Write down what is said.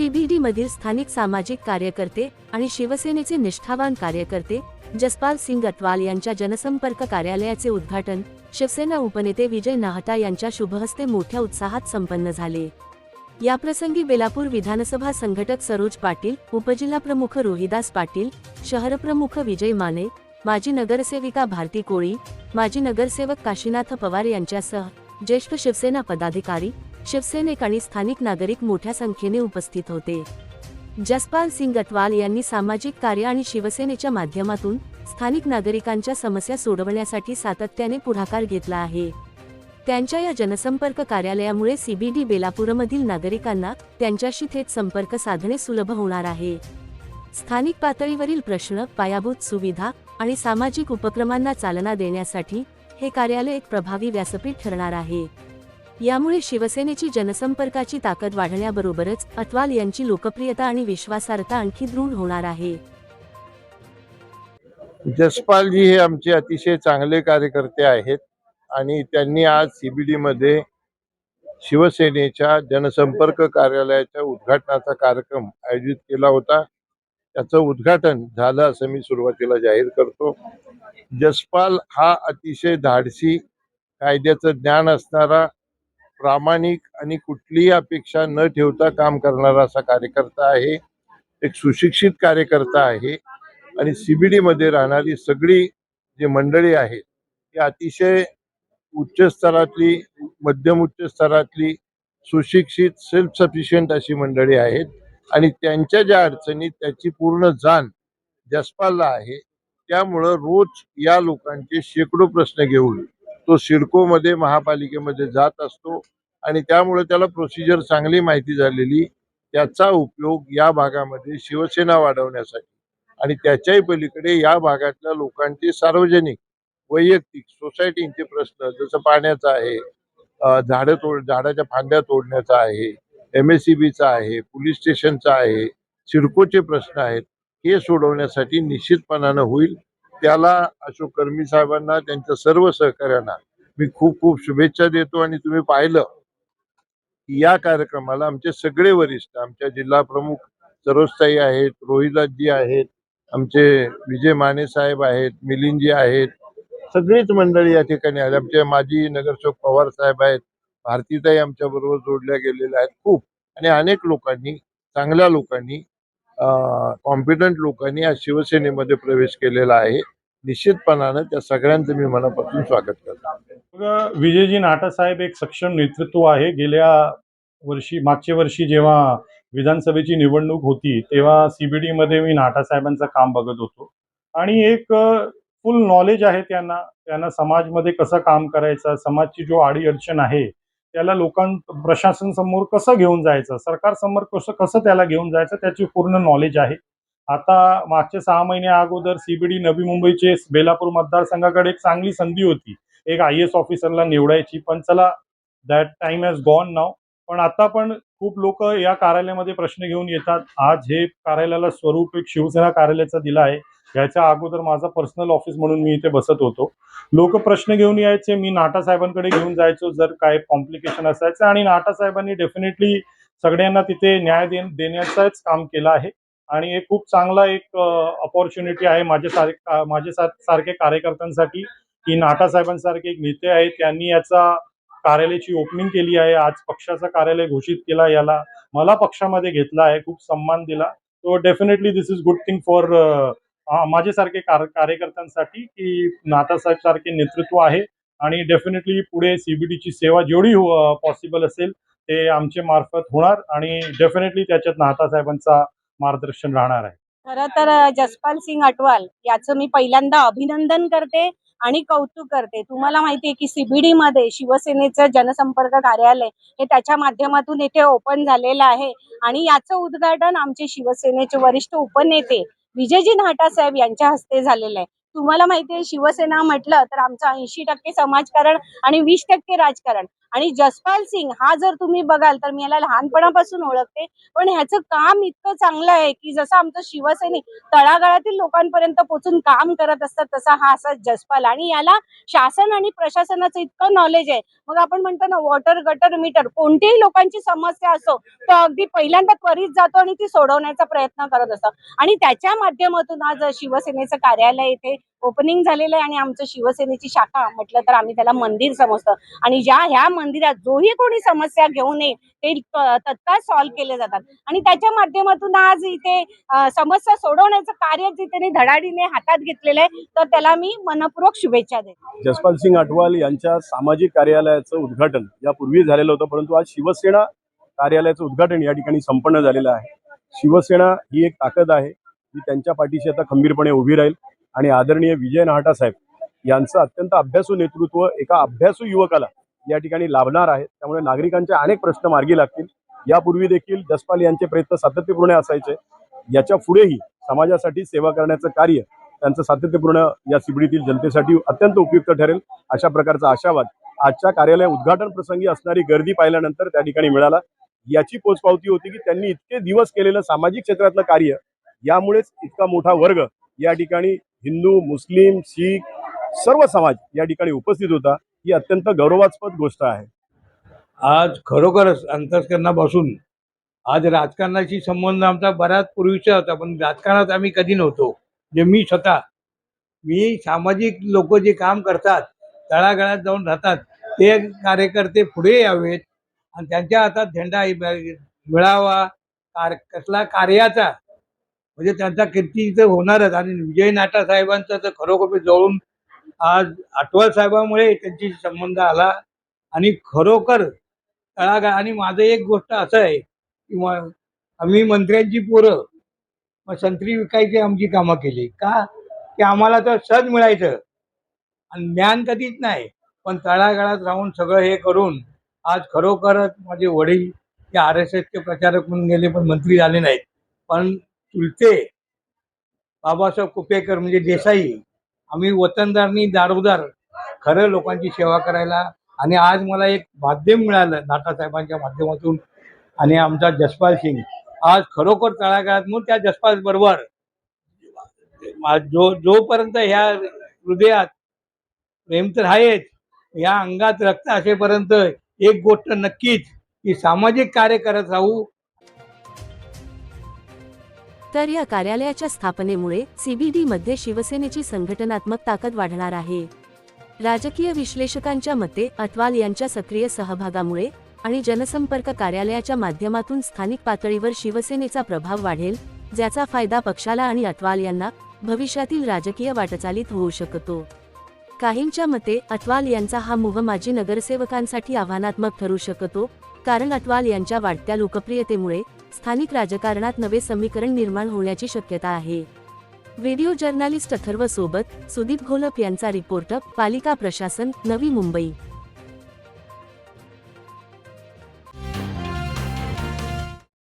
CBD मधील स्थानिक सामाजिक कार्यकर्ते आणि शिवसेनेचे निष्ठावान कार्यकर्ते जसपाल सिंग अटवाल यांच्या जनसंपर्क कार्यालयाचे उद्घाटन शिवसेना उपनेते विजय नाहटा यांच्या शुभहस्ते मोठ्या उत्साहात संपन्न झाले. याप्रसंगी बेलापूर विधानसभा संघटक सरोज पाटील उपजिल्हाप्रमुख रोहिदास पाटील शहरप्रमुख विजय माने माजी नगरसेविका भारती कोळी माजी नगरसेवक काशीनाथ पवार यांच्यासह ज्येष्ठ शिवसेना पदाधिकारी शिवसैनिक आणि स्थानिक नागरिक मोठ्या संख्येने उपस्थित होते. जसपाल सिंग अटवाल यांनी सामाजिक कार्य आणि शिवसेनेच्या माध्यमातून स्थानिक नागरिकांच्या समस्या सोडवण्यासाठी सातत्याने पुढाकार घेतला आहे. त्यांच्या या जनसंपर्क कार्यालयामुळे सीबीडी बेलापूरमधील नागरिकांना त्यांच्याशी थेट संपर्क साधणे सुलभ होणार आहे. स्थानिक पातळीवरील प्रश्न पायाभूत सुविधा आणि सामाजिक उपक्रमांना चालना देण्यासाठी हे कार्यालय एक प्रभावी व्यासपीठ ठरणार आहे. यामुळे शिवसेनेची जनसंपर्काची ताकद वाढण्याबरोबरच अटवाल यांची लोकप्रियता आणि विश्वासार्हता आणखी दृढ होणार आहे. जसपालजी हे आमचे अतिशय चांगले कार्यकर्ते आहेत आणि त्यांनी आज सीबीडी मध्ये शिवसेनेच्या जनसंपर्क कार्यालयाच्या उद्घाटनाचा कार्यक्रम आयोजित केला होता. त्याचं उद्घाटन झालं असं मी सुरुवातीला जाहीर करतो. जसपाल हा अतिशय धाडसी कायद्याचं ज्ञान असणारा प्रामाणिक आणि कुठलीही अपेक्षा न ठेवता काम करणारा असा कार्यकर्ता आहे. एक सुशिक्षित कार्यकर्ता आहे आणि सीबीडी मध्ये राहणारी सगळी जी मंडळी आहेत ती अतिशय उच्च स्तरातली मध्यम उच्च स्तरातली सुशिक्षित सेल्फ सफिशियंट अशी मंडळी आहेत आणि त्यांच्या ज्या अडचणी त्याची पूर्ण जाण जसपालला आहे त्यामुळं रोज या लोकांचे शेकडो प्रश्न घेऊन तो सिडकोमध्ये महापालिकेमध्ये जात असतो आणि त्यामुळे त्याला प्रोसिजर चांगली माहिती झालेली त्याचा उपयोग या भागामध्ये शिवसेना वाढवण्यासाठी आणि त्याच्याही पलीकडे या भागातल्या लोकांचे सार्वजनिक वैयक्तिक सोसायटींचे प्रश्न जसं पाण्याचा आहे झाडं तोड झाडाच्या फांद्या तोडण्याचा आहे एम एस सी बीचा आहे पोलीस स्टेशनचा आहे सिडकोचे प्रश्न आहेत हे सोडवण्यासाठी निश्चितपणानं होईल. त्याला अशोक कर्मी साहेबांना त्यांच्या सर्व सहकार्यांना मी खूप खूप शुभेच्छा देतो आणि तुम्ही पाहिलं की या कार्यक्रमाला आमचे सगळे वरिष्ठ आमच्या जिल्हा प्रमुख सरोजताई आहेत रोहिदासजी आहेत आमचे विजय माने साहेब आहेत मिलिंदजी आहेत सगळीच मंडळी या ठिकाणी आहेत आमचे माजी नगरसेवक पवार साहेब आहेत भारतीताई आमच्या बरोबर जोडल्या गेलेल्या आहेत खूप. आणि अनेक लोकांनी चांगल्या लोकांनी कॉम्पिटंट लोकांनी या शिवसेनेमध्ये प्रवेश केलेला आहे. निश्चितपणानं त्या सगळ्यांचं मी मनापासून स्वागत करतो. विजयजी नाटा साहेब एक सक्षम नेतृत्व आहे. गेल्या वर्षी मागच्या वर्षी जेव्हा विधानसभेची निवडणूक होती तेव्हा सीबीडी मध्ये मी नाटा साहेबांचं काम बघत होतो. आणि एक फुल नॉलेज आहे त्यांना. त्यांना समाजमध्ये कसं काम करायचं समाजची जो आडी अडचण आहे त्याला लोकां प्रशासन समोर कसं घेऊन जायचं? सरकार समोर कसं कसं त्याला घेऊन जायचं? त्याची पूर्ण नॉलेज आहे. आता मागच्या सहा महिने अगोदर सीबीडी नवी मुंबईचे बेलापूर मतदारसंघाकडे एक चांगली संधी होती. एक आय एस ऑफिसरला निवडायची. पण चला दॅट टाइम हॅज गॉन नाव पण आता पण खूप लोक या कार्यालयामध्ये प्रश्न घेऊन येतात. आज हे कार्यालयाला स्वरूप एक शिवसेना कार्यालयाचा दिला आहे. याच्या अगोदर माझा पर्सनल ऑफिस म्हणून मी इथे बसत होतो. लोक प्रश्न घेऊन यायचे मी नाटा साहेबांकडे घेऊन जायचो जर काय कॉम्प्लिकेशन असायचं. आणि नाटा साहेबांनी डेफिनेटली सगळ्यांना तिथे न्याय दे देण्याचंच काम केलं आहे. आणि एक खूप चांगला एक अपॉर्च्युनिटी आहे माझ्या सार माझ्या सारख्या कार्यकर्त्यांसाठी. की नाटा साहेबांसारखे एक नेते आहेत त्यांनी याचा कार्यालयाची ओपनिंग केली आहे. आज पक्षाचं कार्यालय घोषित केला याला. मला पक्षामध्ये घेतला आहे खूप सन्मान दिला. तो definitely this is good thing for माझ्यासारखे कार कार्यकर्त्यांसाठी की नातासाहेब सारखे नेतृत्व आहे आणि डेफिनेटली पुढे सीबीडीची सेवा जेवढी हो-, पॉसिबल असेल ते आमच्या मार्फत होणार आणि डेफिनेटली त्याच्यात नातासाहेबांचा मार्गदर्शन राहणार आहे. खरं तर जसपाल सिंग अटवाल याचं मी पहिल्यांदा अभिनंदन करते आणि कौतुक करते. तुम्हाला माहितीये की सीबीडी मध्ये शिवसेनेचं जनसंपर्क कार्यालय हे त्याच्या माध्यमातून येथे ओपन झालेलं आहे आणि याचं उद्घाटन आमचे शिवसेनेचे वरिष्ठ उपनेते विजयजी नाटा साहेब यांच्या हस्ते झालेलं आहे. तुम्हाला माहितीये शिवसेना म्हटलं तर आमचं ऐंशी टक्के समाजकारण आणि वीस टक्के राजकारण. आणि जसपाल सिंग हा जर तुम्ही बघाल तर मी याला लहानपणापासून ओळखते. पण ह्याचं काम इतकं चांगलं आहे की जसं आमचं शिवसैनिक तळागाळातील लोकांपर्यंत पोहोचून काम करत असतात तसा हा असा जसपाल. आणि याला शासन आणि प्रशासनाचं इतकं नॉलेज आहे. मग आपण म्हणतो ना वॉटर गटर मीटर कोणतीही लोकांची समस्या असो तो अगदी पहिल्यांदा त्वरित जातो आणि ती सोडवण्याचा प्रयत्न करत असतो. आणि त्याच्या माध्यमातून आज शिवसेनेचं कार्यालय इथे ओपनिंग झालेलं आहे आणि आमचं शिवसेनेची शाखा म्हटलं तर आम्ही त्याला मंदिर समजतो. आणि ज्या ह्या मंदिरात जोही कोणी समस्या घेऊन येईल ते तत्काळ सॉल्व्ह केले जातात. आणि त्याच्या माध्यमातून आज इथे समस्या सोडवण्याचं कार्य जिथे धडाडीने हातात घेतलेलं आहे तर त्याला मी मनपूर्वक शुभेच्छा देते. जसपाल सिंग अटवाल यांच्या सामाजिक कार्यालयाचं उद्घाटन यापूर्वी झालेलं होतं परंतु आज शिवसेना कार्यालयाचं उद्घाटन या ठिकाणी संपन्न झालेलं आहे. शिवसेना ही एक ताकद आहे जी त्यांच्या पाठीशी आता खंबीरपणे उभी राहील. आणि आदरणीय विजय नाहटा साहेब यांचं अत्यंत अभ्यासू नेतृत्व एका अभ्यासू युवकाला या ठिकाणी लाभणार आहे. त्यामुळे नागरिकांचे अनेक प्रश्न मार्गी लागतील. यापूर्वी देखील जसपाल यांचे प्रयत्न सातत्यपूर्ण असायचे. याच्या पुढेही समाजासाठी सेवा करण्याचं कार्य त्यांचं सातत्यपूर्ण या सिबडीतील जनतेसाठी अत्यंत उपयुक्त ठरेल. अशा प्रकारचा आशावाद आजच्या कार्यालय उद्घाटन प्रसंगी असणारी गर्दी पाहिल्यानंतर त्या ठिकाणी मिळाला. याची पोचपावती होती की त्यांनी इतके दिवस केलेलं सामाजिक क्षेत्रातलं कार्य यामुळेच इतका मोठा वर्ग या ठिकाणी हिंदू मुस्लिम शीख सर्व समाज या ठिकाणी उपस्थित होता ही अत्यंत गौरवास्पद गोष्ट आहे. आज खरोखरच अंतस्करणापासून आज राजकारणाशी संबंध आमचा बऱ्याच पूर्वीचा होता पण राजकारणात आम्ही कधी नव्हतो. जे मी स्वतः मी सामाजिक लोक जे काम करतात तळागाळात जाऊन राहतात ते कार्यकर्ते पुढे यावेत आणि त्यांच्या हातात झेंडा मिळावा कार कसला कार्याचा म्हणजे त्यांचा कीर्ती तर होणारच. आणि विजय नाटा साहेबांचं तर खरोखर जवळून आज आठवल साहेबामुळे त्यांची संबंध आला. आणि खरोखर तळागाळ आणि माझं एक गोष्ट असं आहे की आम्ही मंत्र्यांची पोरं मग संत्री विकायची आमची कामं केली. का? की आम्हाला तर सद मिळायचं. आणि ज्ञान कधीच नाही. पण तळागाळात राहून सगळं हे करून आज खरोखरच माझे वडील ते आर एस एसचे प्रचारक म्हणून गेले पण मंत्री झाले नाहीत. पण चुलते बाबासाहेब कुपेकर म्हणजे देसाई आम्ही वतनदारनी दारोदार खरं लोकांची सेवा करायला आणि आज मला एक माध्यम मिळालं नाटासाहेबांच्या माध्यमातून आणि आमचा जसपाल सिंग. आज खरोखर तळागाळात म्हणून त्या जसपाल बरोबर. जो जोपर्यंत ह्या हृदयात प्रेम तर आहेच या अंगात रक्त असेपर्यंत एक गोष्ट नक्कीच की सामाजिक कार्य करत राहू तर या कार्यालयाच्या स्थापनेमुळे सीबीडी मध्ये शिवसेनेची संघटनात्मक ताकद वाढणार आहे. राजकीय विश्लेषकांच्या मते अत्वाल यांच्या सक्रिय सहभागामुळे आणि जनसंपर्क कार्यालयाच्या माध्यमातून स्थानिक पातळीवर शिवसेनेचा प्रभाव वाढेल ज्याचा फायदा पक्षाला आणि अत्वाल यांना भविष्यातील राजकीय वाटचालीत होऊ शकतो. काहींच्या मते अत्वाल यांचा हा मुव्ह माजी नगरसेवकांसाठी आव्हानात्मक ठरू शकतो कारण अत्वाल यांच्या वाढत्या लोकप्रियतेमुळे स्थानिक राजकारणात नवे समीकरण निर्माण होण्याची शक्यता आहे. व्हिडिओ जर्नालिस्ट अथर्व सोबत सुदीप घोलप यांचा रिपोर्ट पालिका प्रशासन नवी मुंबई.